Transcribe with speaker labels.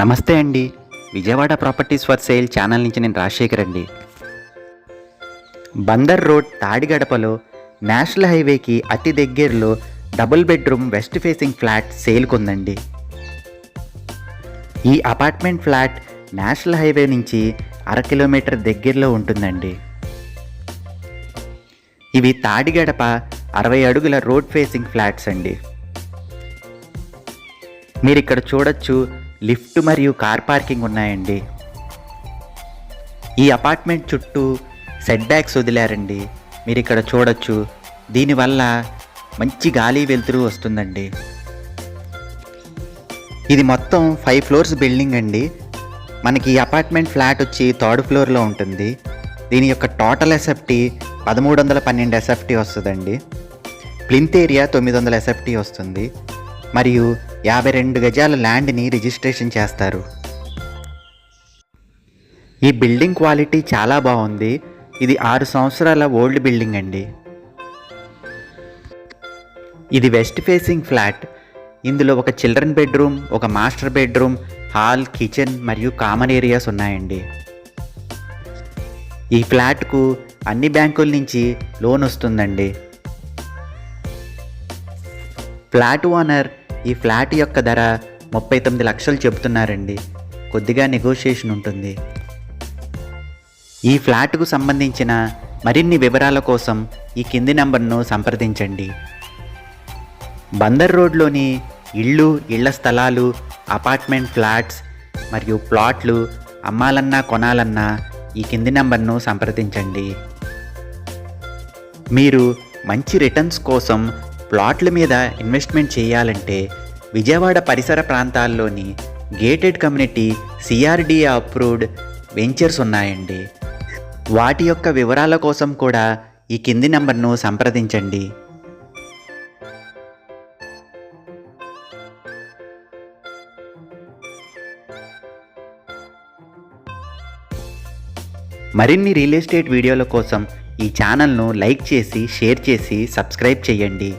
Speaker 1: నమస్తే అండి. Vijayawada properties for sale channel నుంచి నేను రాజశేఖర్ అండి. బందర్ రోడ్ తాడిగడపలో నేషనల్ హైవేకి అతి దగ్గరలో double bedroom west facing flat సేల్కుందండి. ఈ అపార్ట్మెంట్ ఫ్లాట్ నేషనల్ హైవే నుంచి అర కిలోమీటర్ దగ్గరలో ఉంటుందండి. ఇవి తాడిగడప అరవై అడుగుల రోడ్ ఫేసింగ్ ఫ్లాట్స్ అండి. మీరు ఇక్కడ చూడొచ్చు లిఫ్ట్ మరియు కార్ పార్కింగ్ ఉన్నాయండి. ఈ అపార్ట్మెంట్ చుట్టూ సెట్ బ్యాక్స్ వదిలారండి. మీరు ఇక్కడ చూడొచ్చు. దీనివల్ల మంచి గాలి వెలుతురు వస్తుందండి. ఇది మొత్తం ఫైవ్ ఫ్లోర్స్ బిల్డింగ్ అండి. మనకి ఈ అపార్ట్మెంట్ ఫ్లాట్ వచ్చి థర్డ్ ఫ్లోర్లో ఉంటుంది. దీని యొక్క టోటల్ ఎస్ఎఫ్టీ పదమూడు వందల పన్నెండు ఎస్ఎఫ్టీ వస్తుందండి. ప్లింత్ ఏరియా తొమ్మిది వందల ఎస్ఎఫ్టీ వస్తుంది. మరియు యాభై రెండు గజాల ల్యాండ్ని రిజిస్ట్రేషన్ చేస్తారు. ఈ బిల్డింగ్ క్వాలిటీ చాలా బాగుంది. ఇది ఆరు సంవత్సరాల ఓల్డ్ బిల్డింగ్ అండి. ఇది వెస్ట్ ఫేసింగ్ ఫ్లాట్. ఇందులో ఒక చిల్డ్రన్ బెడ్రూమ్ ఒక మాస్టర్ బెడ్రూమ్ హాల్ కిచెన్ మరియు కామన్ ఏరియాస్ ఉన్నాయండి. ఈ ఫ్లాట్కు అన్ని బ్యాంకుల నుంచి లోన్ వస్తుందండి. ఫ్లాట్ ఓనర్ ఈ ఫ్లాట్ యొక్క ధర ముప్పై తొమ్మిది లక్షలు చెబుతున్నారండి. కొద్దిగా నెగోషియేషన్ ఉంటుంది. ఈ ఫ్లాట్కు సంబంధించిన మరిన్ని వివరాల కోసం ఈ కింది నంబర్ను సంప్రదించండి. బందర్ రోడ్లోని ఇళ్ళు ఇళ్ళ స్థలాలు అపార్ట్మెంట్ ఫ్లాట్స్ మరియు ప్లాట్లు అమ్మాలన్నా కొనాలన్నా ఈ కింది నంబర్ను సంప్రదించండి. మీరు మంచి రిటర్న్స్ కోసం ప్లాట్ల మీద ఇన్వెస్ట్మెంట్ చేయాలంటే విజయవాడ పరిసర ప్రాంతాల్లోని gated community CRDA approved ventures ఉన్నాయండి. వాటి యొక్క వివరాల కోసం కూడా ఈ కింది నంబర్ను సంప్రదించండి. మరిన్ని రియల్ ఎస్టేట్ వీడియోల కోసం ఈ ఛానల్ను లైక్ చేసి షేర్ చేసి సబ్స్క్రైబ్ చేయండి.